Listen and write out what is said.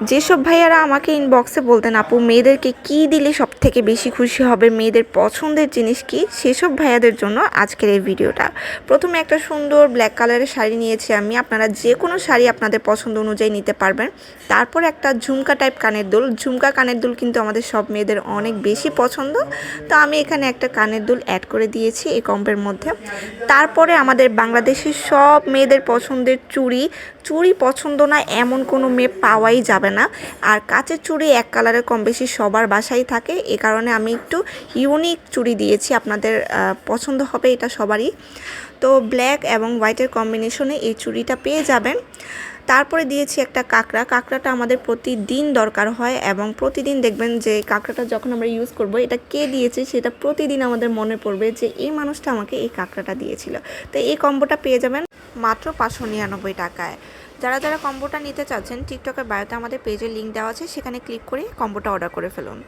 যেসব ভাইয়ারা আমাকে ইনবক্সে বলতেন, আপু, মেয়েদেরকে কি দিলে সব থেকে বেশি খুশি হবে? মেয়েদের পছন্দের জিনিস কি? সেসব ভাইয়াদের জন্য আজকের এই ভিডিওটা। প্রথমে একটা সুন্দর ব্ল্যাক কালারের শাড়ি নিয়েছি আমি। আপনারা যে কোনো শাড়ি আপনাদের পছন্দ অনুযায়ী নিতে পারবেন। তারপর একটা ঝুমকা টাইপ কানের দুল। ঝুমকা কানের দুল কিন্তু আমাদের সব মেয়েদের অনেক বেশি পছন্দ। তো আমি এখানে একটা কানের দুল অ্যাড করে দিয়েছি এই কম্পের মধ্যে। তারপরে আমাদের বাংলাদেশের সব মেয়েদের পছন্দের চুড়ি। চুড়ি পছন্দ না এমন কোনো মেয়ে পাওয়াই যাবে না। আর কাচের চুড়ি এক কালারের কম বেশি সবার বাসায় থাকে। এ কারণে আমি একটু ইউনিক চুড়ি দিয়েছি। আপনাদের পছন্দ হবে এটা সবারই। তো ব্ল্যাক এবং হোয়াইটের কম্বিনেশনে এই চুড়িটা পেয়ে যাবেন। তারপরে দিয়েছি একটা কাঁকড়া। কাঁকড়াটা আমাদের প্রতিদিন দরকার হয় এবং প্রতিদিন দেখবেন যে কাঁকড়াটা যখন আমরা ইউজ করব, এটা কে দিয়েছে সেটা প্রতিদিন আমাদের মনে পড়বে যে এই মানুষটা আমাকে এই কাঁকড়াটা দিয়েছিল। তো এই কম্বোটা পেয়ে যাবেন। মাত্র পাঁচশো নিরানব্বই টাকায়। যারা যারা কম্বোটা নিতে চাচ্ছেন, টিকটকের বায়োতে আমাদের পেজের লিঙ্ক দেওয়া আছে, সেখানে ক্লিক করে কম্বোটা অর্ডার করে ফেলুন।